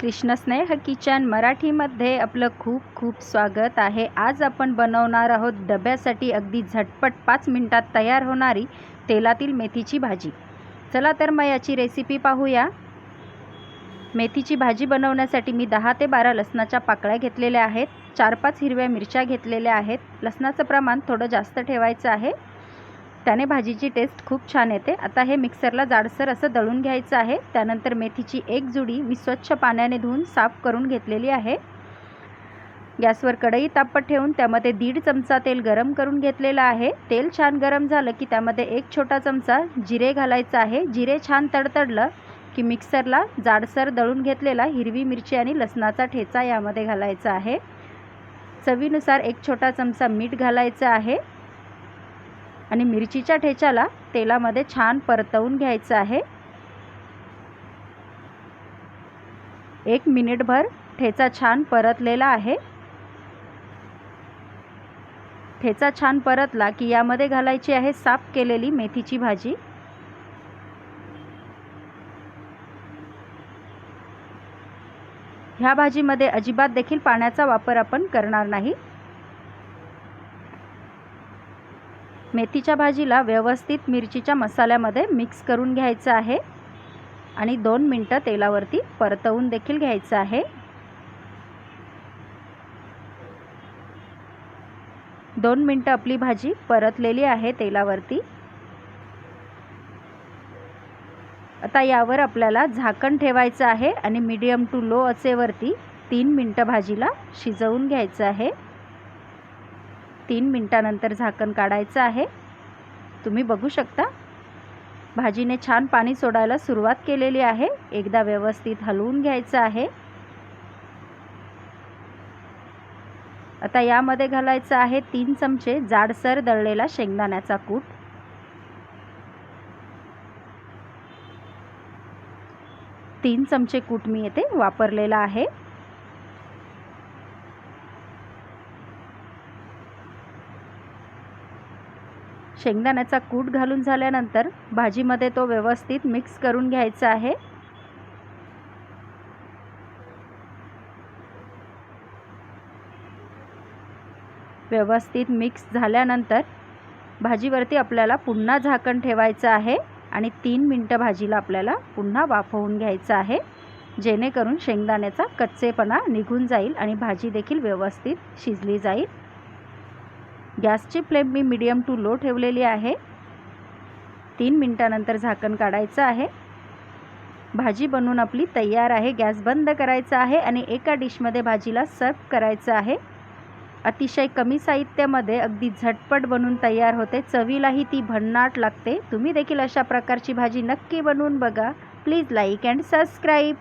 कृष्ण स्नेह किचन मराठीमध्ये आपलं खूप खूप स्वागत आहे. आज आपण बनवणार आहोत डब्यासाठी अगदी झटपट पाच मिनटात तयार होणारी तेलातील मेथीची भाजी. चला तर मग याची रेसिपी पाहूया. मेथीची भाजी बनवण्यासाठी मी दहा ते बारा लसणाच्या पाकळ्या घेतलेल्या आहेत. चार पाच हिरव्या मिरच्या घेतलेल्या आहेत. लसणाचं प्रमाण थोडं जास्त ठेवायचं आहे. त्याने भाजीची टेस्ट खूप छान येते. आता हे मिक्सरला जाडसर असं दळून घ्यायचं आहे. त्यानंतर मेथीची एक जुडी मी स्वच्छ पाण्याने धुवून साफ करून घेतलेली आहे. गॅसवर कढई तापत ठेवून त्यामध्ये दीड चमचा तेल गरम करून घेतलेलं आहे. तेल छान गरम झालं की त्यामध्ये एक छोटा चमचा जिरे घालायचं आहे. जिरे छान तडतडलं की मिक्सरला जाडसर दळून घेतलेला हिरवी मिरची आणि लसणाचा ठेचा यामध्ये घालायचा आहे. चवीनुसार एक छोटा चमचा मीठ घालायचं आहे. आणि मिरचीच्या ठेच्याला तेलामध्ये छान परतवून घ्यायचं आहे. एक मिनिटभर ठेचा छान परतलेला आहे. ठेचा छान परतला की यामध्ये घालायची आहे साफ केलेली मेथीची भाजी. ह्या भाजीमध्ये अजिबात देखील पाण्याचा वापर आपण करणार नाही. मेथीच्या भाजीला व्यवस्थित मिरचीच्या मसाल्यामध्ये मिक्स करून घ्यायचं आहे. आणि दोन मिनटं तेलावरती परतवून देखील घ्यायचं आहे. दोन मिनटं आपली भाजी परतलेली आहे तेलावरती. आता यावर आपल्याला झाकण ठेवायचं आहे आणि मीडियम टू लो असेवरती तीन मिनटं भाजीला शिजवून घ्यायचं आहे. तीन मिनटानंतर झाकण काढायचं आहे. तुम्ही बघू शकता. भाजीने छान पाणी सोडायला सुरुवात केलेली आहे. एकदा व्यवस्थित हलवून घ्यायचं आहे. आता यामध्ये घालायचं आहे तीन चमचे जाडसर दळलेला शेंगदाण्याचा कूट. तीन चमचे कूट मी येथे वापरलेला आहे. शेंगदाण्याचा कूट घालून झाल्यानंतर भाजीमध्ये तो व्यवस्थित मिक्स करून घ्यायचा आहे. व्यवस्थित मिक्स झाल्यानंतर भाजीवरती आपल्याला पुन्हा झाकण ठेवायचं आहे आणि तीन मिनटं भाजीला आपल्याला पुन्हा वाफवून घ्यायचं आहे जेणेकरून शेंगदाण्याचा कच्चेपणा निघून जाईल आणि भाजी देखील व्यवस्थित शिजली जाईल. गॅसची फ्लेम मी मीडियम टू लो ठेवलेली आहे. तीन मिनटानंतर झाकण काढायचं आहे. भाजी बनवून आपली तयार आहे. गॅस बंद करायचा आहे आणि एका डिशमध्ये भाजीला सर्व करायचं आहे. अतिशय कमी साहित्यामध्ये अगदी झटपट बनून तयार होते. चवीलाही ती भन्नाट लागते. तुम्ही देखील अशा प्रकारची भाजी नक्की बनवून बघा. Please like and subscribe.